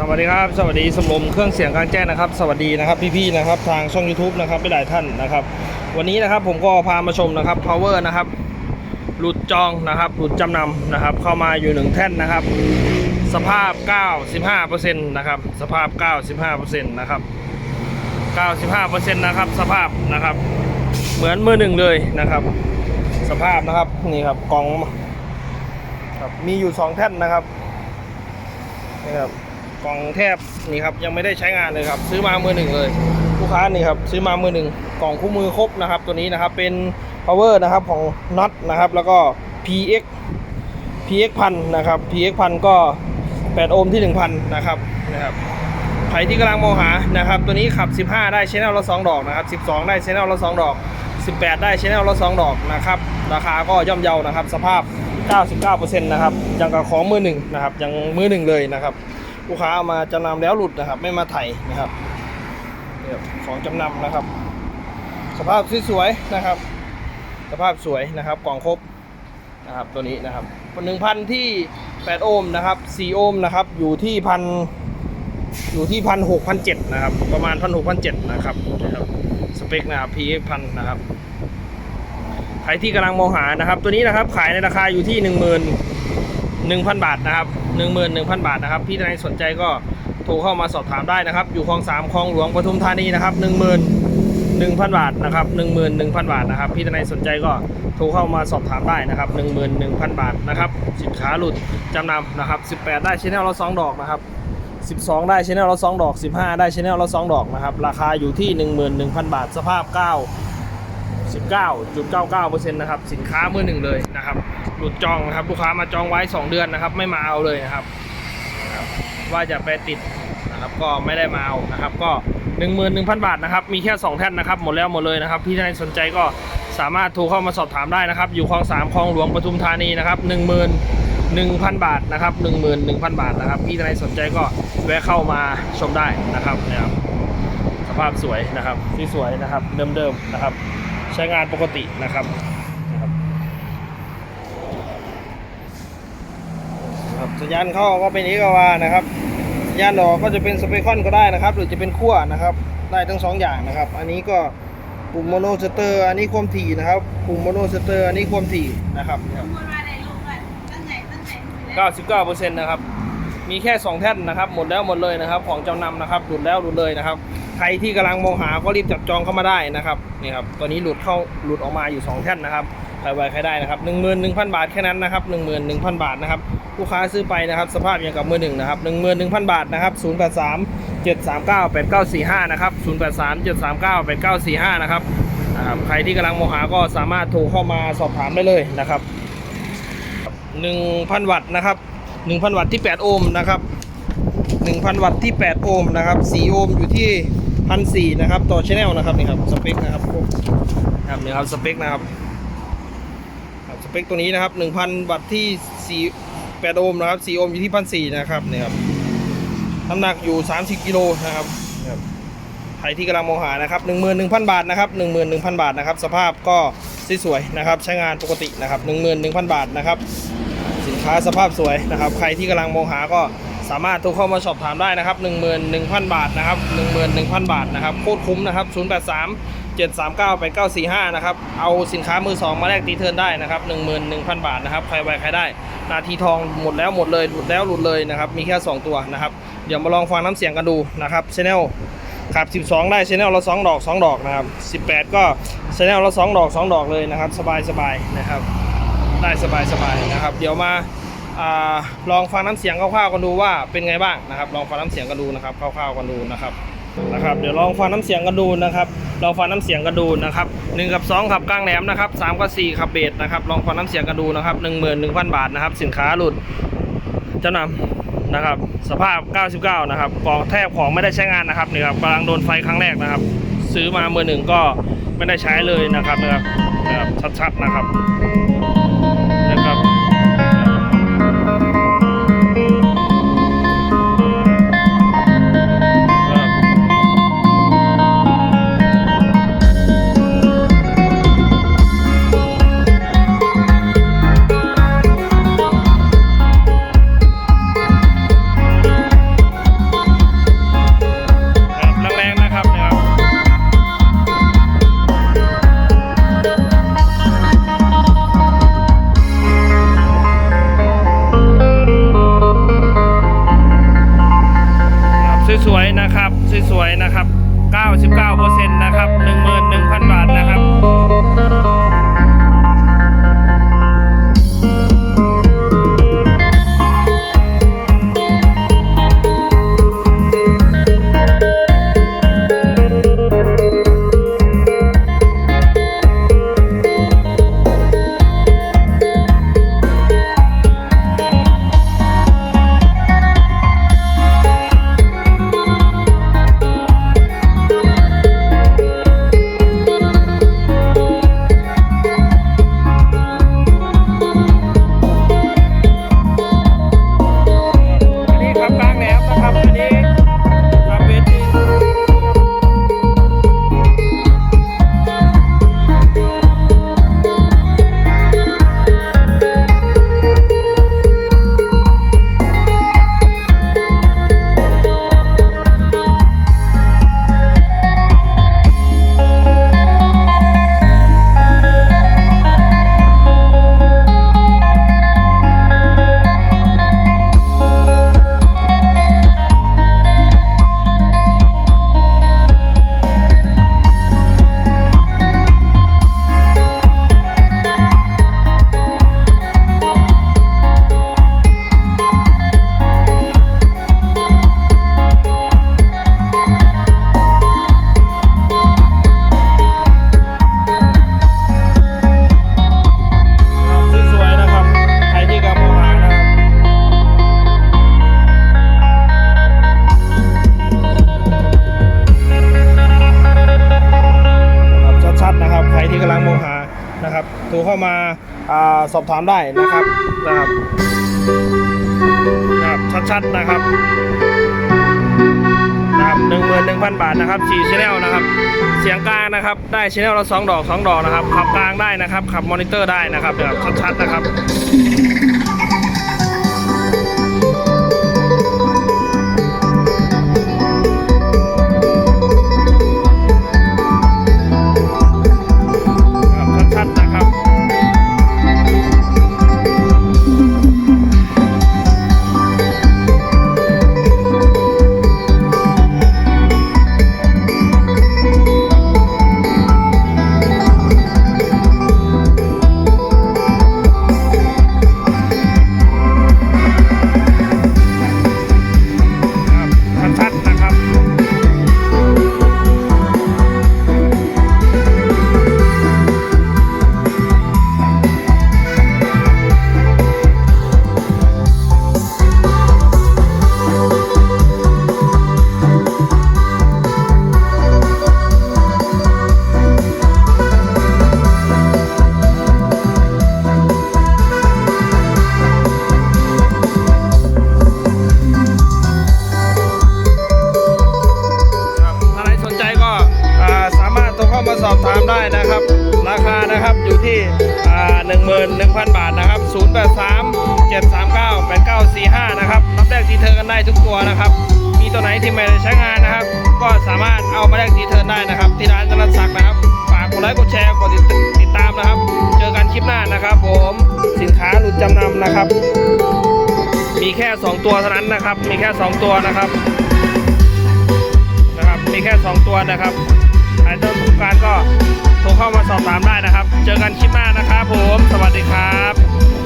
สวัสดีครับ สวัสดีสมรมเครื่องเสียงกลางแจ้งนะครับ สวัสดีนะครับพี่ๆนะครับทางช่อง YouTube นะครับไม่หลายท่านนะครับ วันนี้นะครับผมก็พามาชมนะครับ power นะครับหลุดจองนะครับหลุดจำนำนะครับ เข้ามาอยู่หนึ่งแท่นนะครับ สภาพ 95%นะครับสภาพ 95%นะครับ95%นะครับสภาพนะครับ เหมือนมือหนึ่งเลยนะครับ สภาพนะครับนี่ครับกล่องครับมีอยู่สองแท่นนะครับนี่ครับ กล่องแทบนี่ครับยังไม่ได้ใช้งานเลยครับ ซื้อมามือหนึ่งเลยลูกค้านี่ครับซื้อมามือหนึ่งกล่องคู่มือครบนะครับ ตัวนี้นะครับเป็น power นะครับของน็อตนะครับแล้วก็ px px พันนะครับ px พันก็ 8 โอห์มที่ 1,000 นะครับนะครับใครที่กำลังมองหานะครับ ตัวนี้ขับ 15 ได้ชแนลละ 2 ดอกนะครับ 12 ได้ชแนลละ 2 ดอก 18 ได้ชแนลละ 2 ดอกนะครับ ราคาก็ย่อมเยานะครับ สภาพ 99%นะครับ ยังกับของมือหนึ่งนะครับ ยังมือหนึ่งเลยนะครับ ลูกค้าเอามาจำนำแล้วหลุดนะครับ ไม่มาไถ่นะครับของจำนำนะครับ สภาพสวยๆนะครับ สภาพสวยนะครับกล่องครบนะครับตัวนี้นะครับหนึ่งพันที่8โอห์มนะครับ4โอห์มนะครับอยู่ที่พันอยู่ที่พันหกพันเจ็ดนะครับ ประมาณพันหกพันเจ็ดนะครับนะครับ สเปคนะครับ PX พันนะครับใครที่กำลังมองหานะครับ ตัวนี้นะครับขายในราคาอยู่ที่1 1 0 0 0 บาทนะครับ11,000 บาทนะครับพี่ท่านใดสนใจก็โทรเข้ามาสอบถามได้นะครับ อยู่คลองสามคลองหลวงปทุมธานีนะครับ11,000 บาทนะครับ11,000 บาทนะครับพี่ท่านใดสนใจก็โทรเข้ามาสอบถามได้นะครับ11,000 บาทนะครับสินค้าหลุดจำนำนะครับ 18 ได้ชแนลละ2ดอกนะครับ12 ได้ชแนลละ2ดอก 15 ได้ชแนลละ2ดอกนะครับ ราคาอยู่ที่ 11,000 บาท สภาพ 9 19.99%นะครับ สินค้ามือหนึ่งเลยนะครับ หลุดจองนะครับ ลูกค้ามาจองไว้ 2 เดือนนะครับ ไม่มาเอาเลยนะครับ ว่าจะไปติดนะครับ ก็ไม่ได้มาเอานะครับ ก็ 11,000 บาทนะครับ มีแค่ 2 แท่นนะครับ หมดแล้วหมดเลยนะครับ พี่ท่านสนใจก็สามารถโทรเข้ามาสอบถามได้นะครับ อยู่คลอง3คลองหลวงปทุมธานีนะครับ11,000 บาทนะครับ11,000 บาทนะครับ พี่ท่านสนใจก็แวะเข้ามาชมได้นะครับนี่ยครับสภาพสวยนะครับที่สวยนะครับ เดิมๆนะครับ ใช้งานปกตินะครับ ครับสัญญาณเข้าก็เป็นเอกวานะครับสัญญาณออกก็จะเป็นสเปคอนก็ได้นะครับ หรือจะเป็นขั้วนะครับ ได้ทั้งสองอย่างนะครับ อันนี้ก็ปุ่มโมโนสเตอร์ อันนี้ความถี่นะครับปุ่มโมโนสเตอร์อันนี้ความถี่นะครับพูดว่าได้ลูกว่าตั้งไหนตั้งไหนอยู่แล้ว99%นะครับมีแค่ 2 แท่นนะครับหมดแล้วหมดเลยนะครับ ของจำนำนะครับหลุดแล้วหลุดเลยนะครับ ใครที่กำลังมองหาก็รีบจับจองเข้ามาได้นะครับนี่ครับตัวนี้หลุดเข้าหลุดออกมาอยู่ 2 แท่นนะครับใครไวใครได้นะครับ11,000บาทแค่นั้นนะครับ11,000บาทนะครับ ลูกค้าซื้อไปนะครับ สภาพย่างกับมือหนึ่งนะครับ11,000บาทนะครับ083 739 8945นะครับ083 739 8945นะครับศูนย์แปดสามเจ็ดสามเก้าแปดเก้าสี่ห้านะครับใครที่กำลังมองหาก็สามารถโทรเข้ามาสอบถามได้เลยนะครับ1,000วัตต์นะครับ1,000วัตต์ที่8โอห์มนะครับ1,000วัตต์ที่8โอห์มนะครับ4โอห์มอยู่ที่1,400นะครับต่อชแนลนะครับนี่ครับสเปคนะครับครับนี่ครับสเปคนะครับสเปคตัวนี้นะครับ1,000วัตต์ที่4 8 โอห์มนะครับ4โอห์มอยู่ที่1,400นะครับนี่ครับน้ำหนักอยู่ 30 กิโลนะครับใครที่กำลังมองหานะครับ11,000 บาทนะครับ11,000 บาทนะครับ สภาพก็สวยๆนะครับ ใช้งานปกตินะครับ11,000 บาทนะครับ สินค้าสภาพสวยนะครับ ใครที่กำลังมองหาก็สามารถโทรเข้ามาสอบถามได้นะครับ 11,000 บาทนะครับ11,000 บาทนะครับโคตรคุ้มนะครับ 083 739 8945 นะครับ เอาสินค้ามือสองมาแลกตีเทิร์นได้นะครับ 11,000 บาทนะครับ ใครไวใครได้ นาทีทองหมดแล้วหมดเลยหลุดแล้วหลุดเลยนะครับมีแค่ 2 ตัวนะครับเดี๋ยวมาลองฟังน้ำเสียงกันดูนะครับชแนลขับ 12 ได้ชแนลละ2ดอก 2 ดอกนะครับ 18 ก็ชแนลละ2ดอก 2 ดอกเลยนะครับ สบายสบายๆนะครับ ได้สบายสบายๆนะครับ เดี๋ยวมาอาลองฟังน้ำเสียงคร่าวๆกันดูว่าเป็นไงบ้างนะครับ ลองฟังน้ำเสียงกันดูนะครับคร่าวๆกันดูนะครับนะครับ เดี๋ยวลองฟังน้ำเสียงกันดูนะครับ ลองฟังน้ำเสียงกันดูนะครับหนึ่งกับสองขับกลางแหลมนะครับสามกับสี่ขับเบสนะครับลองฟังน้ำเสียงกันดูนะครับหนึ่งหมื่นหนึ่งพันบาทนะครับ สินค้าหลุดจำนำนะครับ สภาพ 99 นะครับกองแทบของไม่ได้ใช้งานนะครับนี่ครับกำลังโดนไฟครั้งแรกนะครับ ซื้อมาเมื่อหนึ่งก็ไม่ได้ใช้เลยนะครับนะครับนะครับชัดๆนะครับนะครับ สอบถามได้นะครับนะครับนะครับชัดๆนะครับนะครับหนึ่งหมื่นหนึ่งพันบาทนะครับสี่ชแนลนะครับ เสียงกลางนะครับ ได้ชแนลละสองดอกสองดอกนะครับขับกลางได้นะครับขับมอนิเตอร์ได้นะครับแบบชัดๆนะครับครับ ได้นะครับ ราคานะครับอยู่ที่หนึ่งหมื่นหนึ่งพันบาทนะครับศูนย์แปดสามเจ็ดสามเก้าแปดเก้าสี่ห้านะครับรับแลกดีเทอร์กันได้ทุกตัวนะครับ มีตัวไหนที่ไม่ได้ใช้งานนะครับ ก็สามารถเอามาแลกดีเทอร์ได้นะครับ ที่ร้านจรัญศักดิ์นะครับฝากกดไลค์กดแชร์กดติดติดตามนะครับ เจอกันคลิปหน้านะครับ ผมสินค้าหลุดจำนำนะครับ มีแค่ 2 ตัวเท่านั้นนะครับ มีแค่ 2 ตัวนะครับนะครับ มีแค่ 2 ตัวนะครับใครต้องการก็ โทรเข้ามาสอบถามได้นะครับ เจอกันคลิปหน้านะครับผม สวัสดีครับ